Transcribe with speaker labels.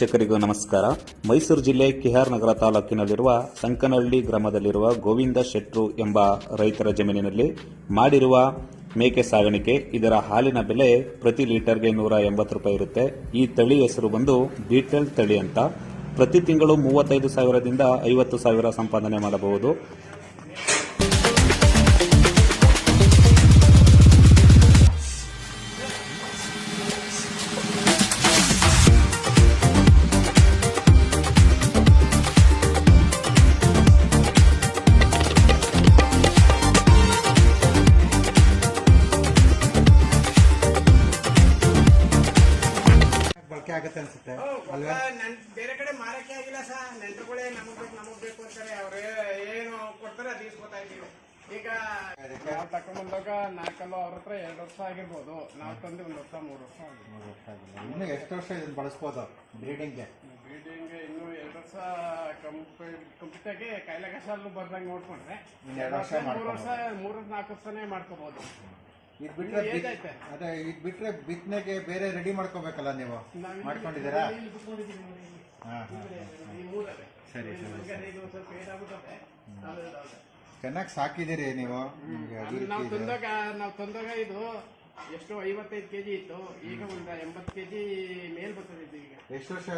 Speaker 1: ವೀಕ್ಷಕರಿಗೂ ನಮಸ್ಕಾರ. ಮೈಸೂರು ಜಿಲ್ಲೆ ಕಿಹಾರ್ ನಗರ ತಾಲೂಕಿನಲ್ಲಿರುವ ಸಂಕನಹಳ್ಳಿ ಗ್ರಾಮದಲ್ಲಿರುವ ಗೋವಿಂದ ಶೆಟ್ರು ಎಂಬ ರೈತರ ಜಮೀನಿನಲ್ಲಿ ಮಾಡಿರುವ ಮೇಕೆ ಸಾಗಾಣಿಕೆ, ಇದರ ಹಾಲಿನ ಬೆಲೆ ಪ್ರತಿ ಲೀಟರ್ಗೆ ನೂರ ಎಂಬತ್ತು ರೂಪಾಯಿ ಇರುತ್ತೆ. ಈ ತಳಿ ಹೆಸರು ಬಂದು ಬೀಟಲ್ ತಳಿ ಅಂತ. ಪ್ರತಿ ತಿಂಗಳು ಮೂವತ್ತೈದು ಸಾವಿರದಿಂದ ಐವತ್ತು ಸಾವಿರ ಸಂಪಾದನೆ ಮಾಡಬಹುದು.
Speaker 2: ಆಗುತ್ತೆ ಅನ್ಸುತ್ತೆ.
Speaker 3: ನನ್ ಬೇರೆ ಕಡೆ ಮಾರಕ್ಕೆ ಆಗಿಲ್ಲ ಸರ್ ನೆಂಟರುಗಳೇ ನಮಗ್ ಬೇಕು ನಮಗ್ ಬೇಕು ಅಂತಾರೆ. ಅವ್ರು ಏನು ಕೊಡ್ತಾರೆ ಅದು ಇಸ್ಕೊತಾ ಇದೀವಿ ಈಗ ನಾವು ತಕೊಂಡ್ಬಂದಾಗ ನಾಲ್ಕಲ್ಲು ಅವ್ರ ಹತ್ರ ಎರಡು ವರ್ಷ ಆಗಿರ್ಬೋದು. ನಾವು ತಂದು ಒಂದು ವರ್ಷ ಮೂರು ವರ್ಷ ಆಗಿರ್ಬೋದು.
Speaker 2: ಇನ್ನು ಎಷ್ಟು ವರ್ಷ ಇದನ್ನ ಬಳಸ್ಬೋದು ಬ್ರೀಡಿಂಗ್ಗೆ?
Speaker 3: ಬ್ರೀಡಿಂಗ್ ಇನ್ನು ಎರಡು ವರ್ಷ ಕಂಪ್ಲೀಟಾಗಿ ಕಾಯಿಲೆ ಕಷಾಲು ಬರ್ದಂಗೆ ನೋಡ್ಕೊಂಡ್ರೆ.
Speaker 2: ಇನ್ನು ಎರಡು ವರ್ಷ
Speaker 3: ಮೂರು ವರ್ಷ ಮೂರು ನಾಲ್ಕು ವರ್ಷನೇ ಮಾಡ್ಕೋಬಹುದು
Speaker 2: ಇದು ಬಿಟ್ರೆ. ಅದೇ ಇದು ಬಿಟ್ರೆ ಬಿತ್ತನೆಗೆ ಬೇರೆ ರೆಡಿ ಮಾಡ್ಕೋಬೇಕಲ್ಲ ನೀವು? ಮಾಡ್ಕೊಂಡಿದ್ದೀರಾ? ಹಾ ಹಾ ಸರಿ, ಸರಿ. ಚೆನ್ನಾಗಿ ಸಾಕಿದ್ದೀರಿ ನೀವು.
Speaker 3: ನಾವು
Speaker 2: ಇದೆ.
Speaker 3: ತಂದಾಗ ನಾವು ತಂದಾಗ ಇದು ಎಷ್ಟು ಐವತ್ತೈದು ಕೆಜಿ ಇತ್ತು. ಈಗ ಒಂದು ಎಂಬತ್ತು ಕೆಜಿ ಮೇಲ್ ಬರ್ತದೆ ಈಗ.
Speaker 2: ಎಷ್ಟು ವರ್ಷ